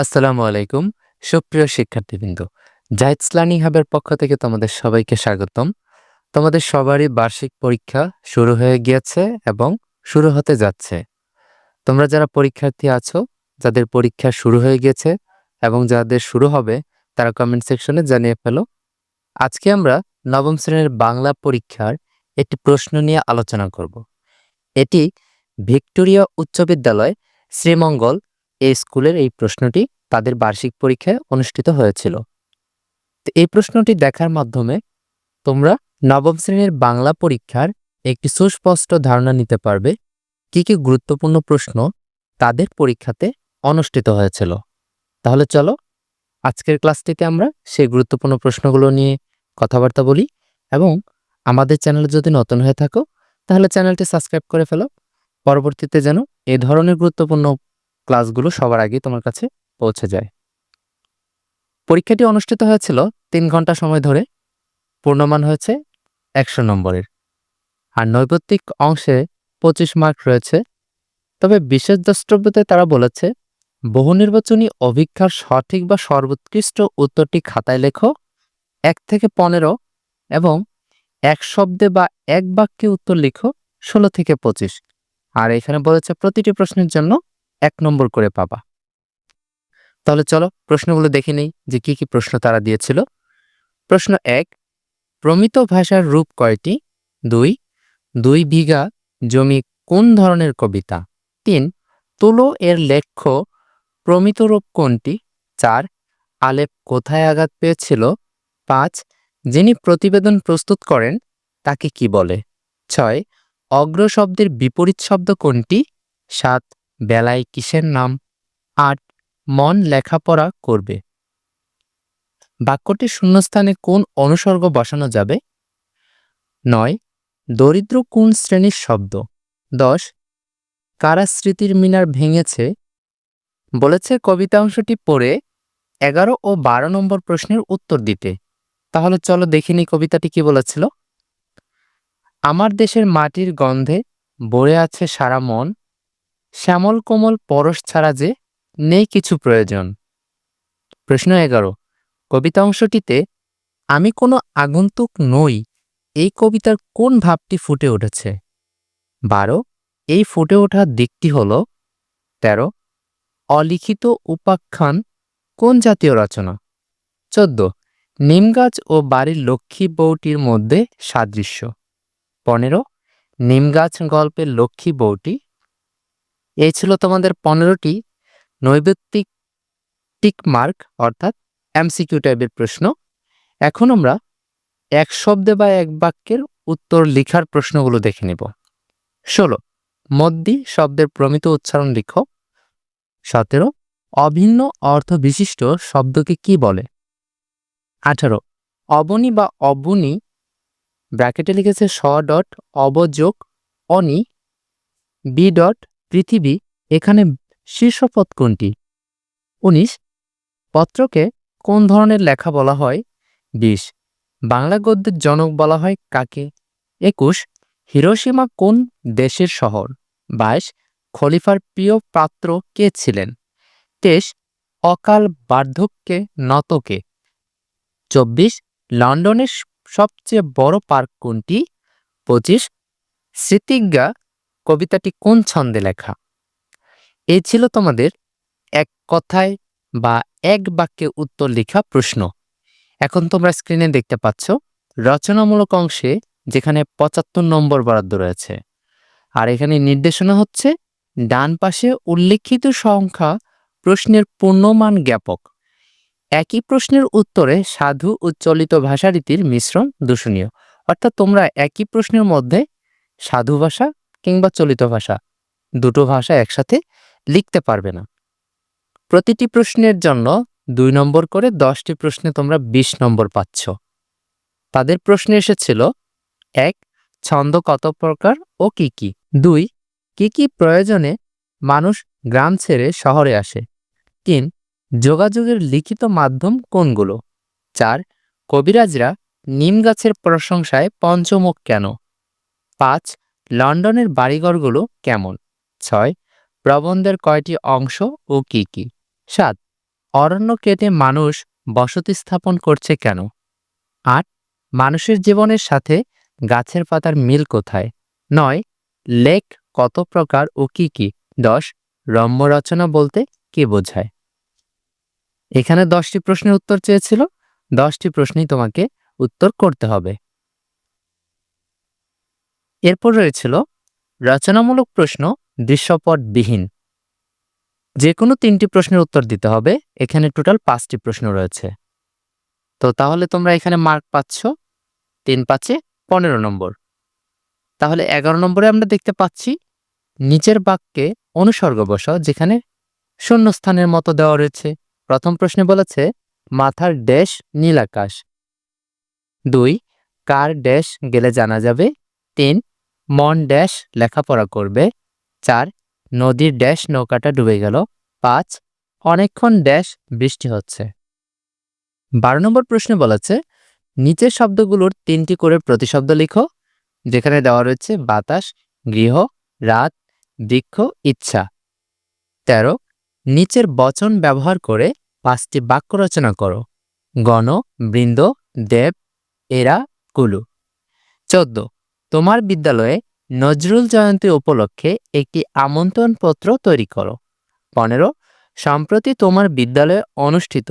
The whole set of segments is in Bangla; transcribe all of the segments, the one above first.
আসসালামু আলাইকুম, সুপ্রিয় শিক্ষার্থীবৃন্দ। জাহিদস লার্নিং হাবের পক্ষ থেকে তোমাদের সবাইকে স্বাগতম। তোমাদের সবারই বার্ষিক পরীক্ষা শুরু হয়ে গিয়েছে এবং শুরু হতে যাচ্ছে। তোমরা যারা পরীক্ষার্থী আছো, যাদের পরীক্ষা শুরু হয়ে গেছে এবং যাদের শুরু হবে, তারা কমেন্ট সেকশনে জানিয়ে ফেলো। আজকে আমরা নবম শ্রেণির বাংলা পরীক্ষার একটি প্রশ্ন নিয়ে আলোচনা করব। এটি ভিক্টোরিয়া উচ্চ বিদ্যালয় শ্রীমঙ্গল এই স্কুলের এই প্রশ্নটি তাদের বার্ষিক পরীক্ষায় অনুষ্ঠিত হয়েছিল। এই প্রশ্নটি দেখার মাধ্যমে তোমরা নবম শ্রেণির বাংলা পরীক্ষার একটি সুস্পষ্ট ধারণা নিতে পারবে, কি কি গুরুত্বপূর্ণ প্রশ্ন তাদের পরীক্ষাতে অনুষ্ঠিত হয়েছিল। তাহলে চলো, আজকের ক্লাসটিতে আমরা সেই গুরুত্বপূর্ণ প্রশ্নগুলো নিয়ে কথাবার্তা বলি এবং আমাদের চ্যানেলে যদি নতুন হয়ে থাকো, তাহলে চ্যানেলটি সাবস্ক্রাইব করে ফেলো। পরবর্তীতে যেন এ ধরনের গুরুত্বপূর্ণ ক্লাসগুলো সবার আগে তোমার কাছে পৌঁছে যায়। পরীক্ষাটি অনুষ্ঠিত হয়েছিল তিন ঘণ্টা সময় ধরে, পূর্ণমান হয়েছে একশো নম্বরের। আর নৈবত্তিক অংশে পঁচিশ মার্ক রয়েছে, তবে বিশেষ দ্রষ্টব্যতে তারা বলেছে, বহু নির্বাচনী অভিজ্ঞার সঠিক বা সর্বোৎকৃষ্ট উত্তরটি খাতায় লেখো, এক থেকে পনেরো এবং এক শব্দে বা এক বাক্যে উত্তর লিখো ষোলো থেকে পঁচিশ। আর এখানে বলেছে প্রতিটি প্রশ্নের জন্য এক নম্বর করে পাবা। তাহলে চলো প্রশ্নগুলো দেখে নেই যে কি কি প্রশ্ন তারা দিয়েছিল। প্রশ্ন এক, প্রমিত ভাষার রূপ কয়টি? দুই দুই বিঘা জমি কোন ধরনের কবিতা? তিন, তুলো এর লেখ্য প্রমিত রূপ কোনটি? চার, আলেপ কোথায় আঘাত পেয়েছিল? পাঁচ, যিনি প্রতিবেদন প্রস্তুত করেন তাকে কি বলে? ছয় অগ্র শব্দের বিপরীত শব্দ কোনটি? সাত বেলায় কিসের নাম? আট, মন লেখাপড়া করবে। বাক্যটির শূন্যস্থানে কোন অনুসর্গ বসানো যাবে? নয়, দরিদ্র কোন শ্রেণির শব্দ? দশ, কারা স্মৃতির মিনার ভেঙেছে? বলেছে কবিতা অংশটি পড়ে এগারো ও বারো নম্বর প্রশ্নের উত্তর দিতে। তাহলে চলো দেখিনি কবিতাটি কি বলেছিল। আমার দেশের মাটির গন্ধে বড়ে আছে সারা মন। শ্যামল কোমল পরশ ছাড়া যে নেই কিছু প্রয়োজন। প্রশ্ন এগারো। কবিতা অংশটিতে, আমি কোনো আগন্তুক নই, এই কবিতার কোন ভাবটি ফুটে উঠেছে? বারো। এই ফুটে ওঠার দিকটি হল, তেরো। অলিখিত উপাখ্যান কোন জাতীয় রচনা? চোদ্দ। নিমগাছ ও বাড়ির লক্ষ্মী বউটির মধ্যে সাদৃশ্য। পনেরো। নিমগাছ গল্পের লক্ষ্মী বউটি এই ছিল তোমাদের পনেরোটি নৈবেত্তিক টিক মার্ক, অর্থাৎ এমসিকিউ টাইপের প্রশ্ন। এখন আমরা এক শব্দে বা এক বাক্যের উত্তর লিখার প্রশ্নগুলো দেখে নেব। ষোলো মদ্দি শব্দের প্রমিত উচ্চারণ লিখ। সতেরো, অভিন্ন অর্থ বিশিষ্ট শব্দকে কি বলে? আঠারো, অবনি বা অবনি ব্র্যাকেটে লিখেছে স ডট অবযোগ অনি, বি ডট পৃথিবী এখানে শীর্ষপদ কোনটি? উনিশ। পত্রকে কোন ধরনের লেখা বলা হয়? বিশ। বাংলা গদ্যের জনক বলা হয় কাকে? একুশ। হিরোসীমা কোন দেশের শহর? বাইশ। খলিফার প্রিয় পাত্র কে ছিলেন? তেইশ। অকাল বার্ধক্যে নতকে চব্বিশ। লন্ডনের সবচেয়ে বড় পার্ক কোনটি? পঁচিশ। স্মৃতিজ্ঞা কবিতাটি কোন ছন্দে লেখা? এ ছিল তোমাদের এক কথায় বা এক বাক্যে উত্তর লেখা প্রশ্ন। এখন তোমরা স্ক্রিনে দেখতে পাচ্ছ রচনামূলক অংশে যেখানে পঁচাত্তর নম্বর বরাদ্দ রয়েছে। আর এখানে নির্দেশনা হচ্ছে ডান পাশে উল্লেখিত সংখ্যা প্রশ্নের পূর্ণমান জ্ঞাপক। একই প্রশ্নের উত্তরে সাধু ও চলিত ভাষারীতির মিশ্রণ দূষণীয়। অর্থাৎ তোমরা একই প্রশ্নের মধ্যে সাধু ভাষা কিংবা চলিত ভাষা। দুটো ভাষা একসাথে লিখতে পারবে না। প্রতিটি প্রশ্নের জন্য দুই নম্বর করে দশটি প্রশ্নে তোমরা ২০ নম্বর পাচ্ছ। তাদের প্রশ্নে এসেছিল, এক, ছন্দ কত প্রকার ও কি কি? দুই, কি কি প্রয়োজনে মানুষ গ্রাম ছেড়ে শহরে আসে? তিন, যোগাযোগের লিখিত মাধ্যম কোনগুলো? চার, কবিরাজরা নিম গাছের প্রশংসায় পঞ্চমুখ কেন? পাঁচ লন্ডনের বাড়িঘরগুলো কেমন? ছয়, প্রবন্ধের কয়টি অংশ ও কি কি? সাত অরণ্য কেটে মানুষ বসতি স্থাপন করছে কেন? আট, মানুষের জীবনের সাথে গাছের পাতার মিল কোথায়? নয়, লেক কত প্রকার ও কি কি? দশ, রম্য রচনা বলতে কি বোঝায়? এখানে দশটি প্রশ্নের উত্তর চেয়েছিল। দশটি প্রশ্নই তোমাকে উত্তর করতে হবে। এরপর রয়েছিল রচনামূলক প্রশ্ন দৃশ্যপটবিহীন। যে কোনো তিনটি প্রশ্নের উত্তর দিতে হবে, এখানে টোটাল পাঁচটি প্রশ্ন রয়েছে। তো তাহলে তোমরা এখানে মার্ক পাচ্ছ তিন পাঁচে পনেরো নম্বর। তাহলে এগারো নম্বরে আমরা দেখতে পাচ্ছি, নিচের বাক্যে অনুসর্গ বসাও, যেখানে শূন্যস্থানের মতো দেওয়া রয়েছে। প্রথম প্রশ্নে বলেছে, মাথার ড্যাশ নীল আকাশ। দুই, কার ড্যাশ গেলে জানা যাবে? তিন মন ড্যাশ লেখাপড়া করবে। চার, নদীর ড্যাশ নৌকাটা ডুবে গেল। পাঁচ, অনেকক্ষণ ড্যাশ বৃষ্টি হচ্ছে। বারো নম্বর প্রশ্নে বলেছে, নিচের শব্দগুলোর তিনটি করে প্রতিশব্দ লিখো, যেখানে দেওয়া রয়েছে বাতাস, গৃহ, রাত, বৃক্ষ, ইচ্ছা। তেরো, নিচের বচন ব্যবহার করে পাঁচটি বাক্য রচনা করো। গণ, বৃন্দ, দেব, এরা, কুলু। চোদ্দ তোমার বিদ্যালয়ে নজরুল জয়ন্তী উপলক্ষে একটি আমন্ত্রণপত্র তৈরি করো। পনেরো, সম্প্রতি তোমার বিদ্যালয়ে অনুষ্ঠিত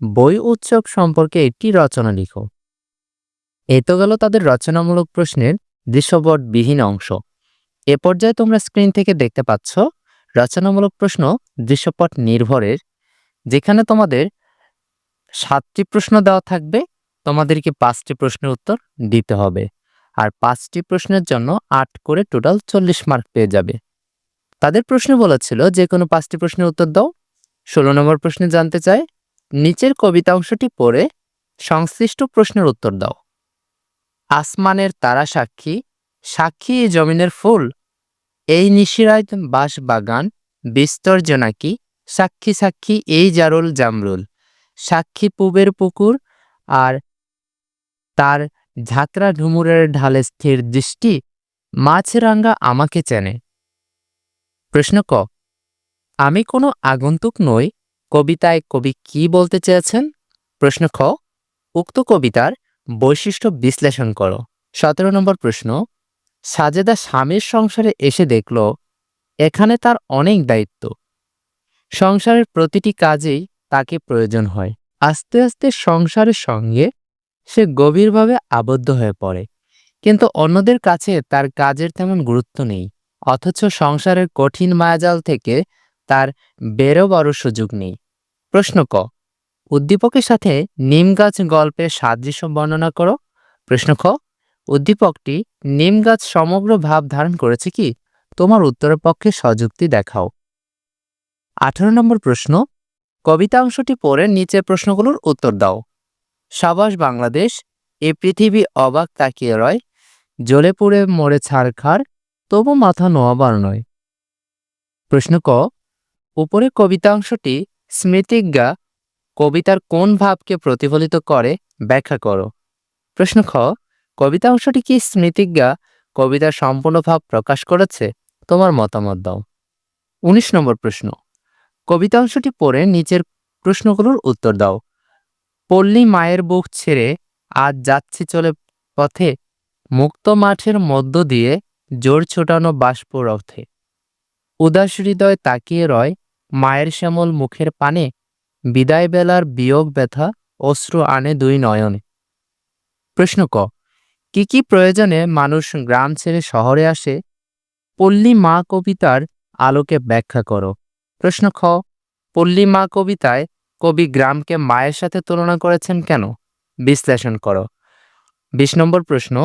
বই উৎসব সম্পর্কে একটি রচনা লিখো। এ তো গেল তাদের রচনামূলক প্রশ্নের দৃশ্যপটবিহীন অংশ। এ পর্যায়ে তোমরা স্ক্রিন থেকে দেখতে পাচ্ছ রচনামূলক প্রশ্ন দৃশ্যপট নির্ভরের, যেখানে তোমাদের সাতটি প্রশ্ন দেওয়া থাকবে। তোমাদেরকে পাঁচটি প্রশ্নের উত্তর দিতে হবে। আর পাঁচটি প্রশ্নের জন্য আট করে টোটাল চল্লিশ মার্ক পেয়ে যাবে। তাদের প্রশ্ন বলেছিল, যে কোনো পাঁচটি প্রশ্নের উত্তর দাও। ষোলো নম্বর প্রশ্নে জানতে চায় নিচের কবিতা অংশটি পড়ে সংশ্লিষ্ট প্রশ্নের উত্তর দাও। আসমানের তারা সাক্ষী সাক্ষী জমিনের ফুল। এই নিশিরায় বাস বাগান, বিস্তর জোনাকি সাক্ষী সাক্ষী এই জারুল জামরুল। সাক্ষী পুবের পুকুর আর তার ঝাঁকড়া ঢুমুরের ঢালে স্থির দৃষ্টি মাছরাঙ্গা আমাকে চেনে। প্রশ্ন ক, আমি কোনো আগন্তুক নই, কবিতায় কবি কি বলতে চেয়েছেন? প্রশ্ন খ, উক্ত কবিতার বৈশিষ্ট্য বিশ্লেষণ করো। সতেরো নম্বর প্রশ্ন, সাজেদা স্বামীর সংসারে এসে দেখল, এখানে তার অনেক দায়িত্ব। সংসারের প্রতিটি কাজেই তাকে প্রয়োজন হয়। আস্তে আস্তে সংসারের সঙ্গে সে গভীরভাবে আবদ্ধ হয়ে পড়ে। কিন্তু অন্যদের কাছে তার কাজের তেমন গুরুত্ব নেই, অথচ সংসারের কঠিন মায়াজাল থেকে তার বেরোবারও সুযোগ নেই। প্রশ্ন ক, উদ্দীপকের সাথে নিম গাছ গল্পের সাদৃশ্য বর্ণনা করো? প্রশ্ন খ, উদ্দীপকটি নিম গাছ সমগ্র ভাব ধারণ করেছে কি? তোমার উত্তরের পক্ষে সযুক্তি দেখাও। আঠারো নম্বর প্রশ্ন, কবিতা অংশটি পড়ে নিচের প্রশ্নগুলোর উত্তর দাও। সাবাস বাংলাদেশ, এ পৃথিবী অবাক তাকিয়ে রয়, জ্বলে পুড়ে মরে ছাড়খার তবু মাথা নোয়াবার নয়। প্রশ্ন ক উপরে কবিতাংশটি স্মৃতিজ্ঞা কবিতার কোন ভাবকে প্রতিফলিত করে, ব্যাখ্যা করো। প্রশ্ন খ কবিতা অংশটি কি স্মৃতিজ্ঞা কবিতার সম্পূর্ণ ভাব প্রকাশ করেছে? তোমার মতামত দাও। উনিশ নম্বর প্রশ্ন কবিতা অংশটি পড়ে নিচের প্রশ্নগুলোর উত্তর দাও। পল্লী মায়ের বুক ছেড়ে আজ যাচ্ছি চলে পথে, মুক্ত মাঠের মধ্য দিয়ে জোর ছোটানো বাষ্প রথে উদাস হৃদয় তাকিয়ে রয় মায়ের শ্যামল মুখের পানে, বিদায় বেলার বিয়োগ ব্যথা অশ্রু আনে দুই নয়নে। প্রশ্ন ক, কি কি প্রয়োজনে মানুষ গ্রাম ছেড়ে শহরে আসে? পল্লী মা কবিতার আলোকে ব্যাখ্যা করো। প্রশ্ন খ, পল্লী মা কবিতায় কবি গ্রামকে মায়ের সাথে তুলনা করেছেন কেন? বিশ্লেষণ করো। বিশ নম্বর প্রশ্ন,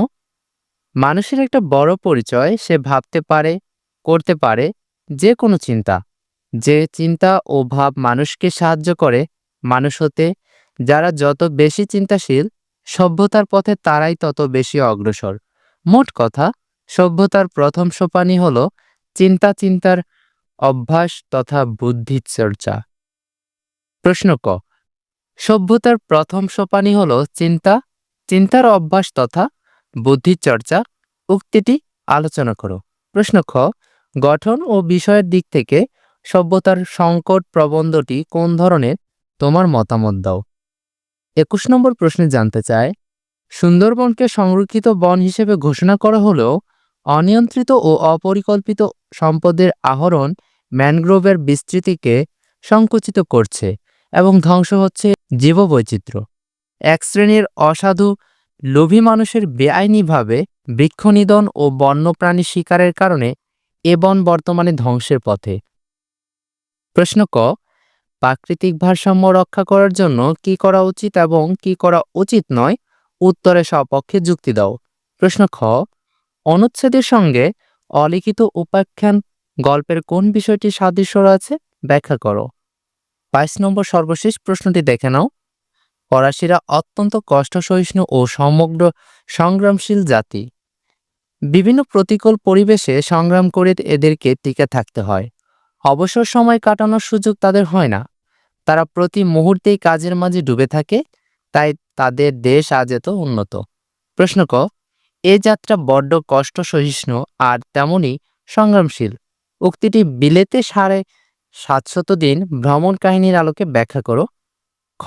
মানুষের একটা বড় পরিচয় সে ভাবতে পারে, করতে পারে যে কোনো চিন্তা। যে চিন্তা ও ভাব মানুষকে সাহায্য করে, মানুষ হতে যারা যত বেশি চিন্তাশীল, সভ্যতার পথে তারাই তত বেশি অগ্রসর। মোট কথা, সভ্যতার প্রথম সোপানই হল চিন্তা চিন্তার অভ্যাস তথা বুদ্ধির চর্চা প্রশ্ন ক। সভ্যতার প্রথম সোপানই হল চিন্তা। চিন্তার অভ্যাস তথা বুদ্ধির চর্চা। উক্তিটি আলোচনা করো। প্রশ্ন খ, গঠন ও বিষয়ের দিক থেকে সভ্যতার সংকট প্রবন্ধটি কোন ধরনের? তোমার মতামত দাও। একুশ নম্বর প্রশ্নে জানতে চায় সুন্দরবনকে সংরক্ষিত বন হিসেবে ঘোষণা করা হলেও অনিয়ন্ত্রিত ও অপরিকল্পিত সম্পদের আহরণ ম্যানগ্রোভের বিস্তৃতিকে সংকুচিত করছে। এবং ধ্বংস হচ্ছে জীববৈচিত্র্য। এক শ্রেণির অসাধু, লোভী মানুষের বেআইনিভাবে বৃক্ষনিধন ও বন্যপ্রাণী শিকারের কারণে এ বন বর্তমানে ধ্বংসের পথে। প্রশ্ন ক, প্রাকৃতিক ভারসাম্য রক্ষা করার জন্য কি করা উচিত এবং কি করা উচিত নয়? উত্তরে সপক্ষে যুক্তি দাও। প্রশ্ন খ, অনুচ্ছেদের সঙ্গে অলিখিত উপাখ্যান গল্পের কোন বিষয়টি সাদৃশ্য রয়েছে? ব্যাখ্যা করো। বাইশ নম্বর সর্বশেষ প্রশ্নটি দেখে নাও। ফরাসিরা অত্যন্ত কষ্ট সহিষ্ণু ও সমগ্র সংগ্রামশীল জাতি। বিভিন্ন প্রতিকূল পরিবেশে সংগ্রাম করে এদেরকে টিকে থাকতে হয়। অবসর সময় কাটানোর সুযোগ তাদের হয় না। তারা প্রতি মুহূর্তেই কাজের মাঝে ডুবে থাকে, তাই তাদের দেশ আজ এত উন্নত। প্রশ্ন ক, এ যাত্রা বড্ড কষ্ট সহিষ্ণু আর তেমনই সংগ্রামশীল। উক্তিটি বিলেতে সাড়ে সাতশত দিন ভ্রমণ কাহিনীর আলোকে ব্যাখ্যা করো। খ,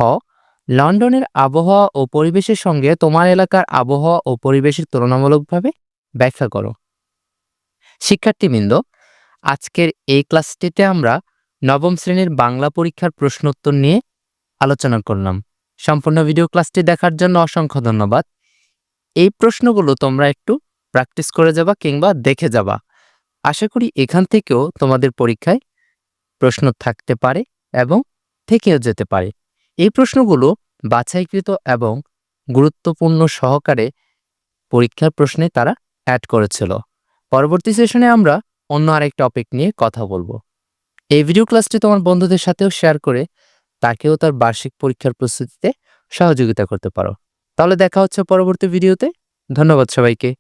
লন্ডনের আবহাওয়া ও পরিবেশের সঙ্গে তোমার এলাকার আবহাওয়া ও পরিবেশের তুলনামূলকভাবে ব্যাখ্যা করো। শিক্ষার্থীবৃন্দ, আজকের এই ক্লাসটিতে আমরা নবম শ্রেণির বাংলা পরীক্ষার প্রশ্নোত্তর নিয়ে আলোচনা করলাম। সম্পূর্ণ ভিডিও ক্লাসটি দেখার জন্য অসংখ্য ধন্যবাদ। এই প্রশ্নগুলো তোমরা একটু প্র্যাকটিস করে যাবা কিংবা দেখে যাবা। আশা করি এখান থেকেও তোমাদের পরীক্ষায় প্রশ্ন থাকতে পারে এবং থেকেও যেতে পারে। এই প্রশ্নগুলো বাছাইকৃত এবং গুরুত্বপূর্ণ সহকারে পরীক্ষার প্রশ্নে তারা অ্যাড করেছিল। পরবর্তী সেশনে আমরা অন্য আরেক টপিক নিয়ে কথা বলব। এই ভিডিও ক্লাসটি তোমার বন্ধুদের সাথেও শেয়ার করে তাকেও তার বার্ষিক পরীক্ষার প্রস্তুতিতে সহযোগিতা করতে পারো। তাহলে দেখা হচ্ছে পরবর্তী ভিডিওতে ধন্যবাদ সবাইকে।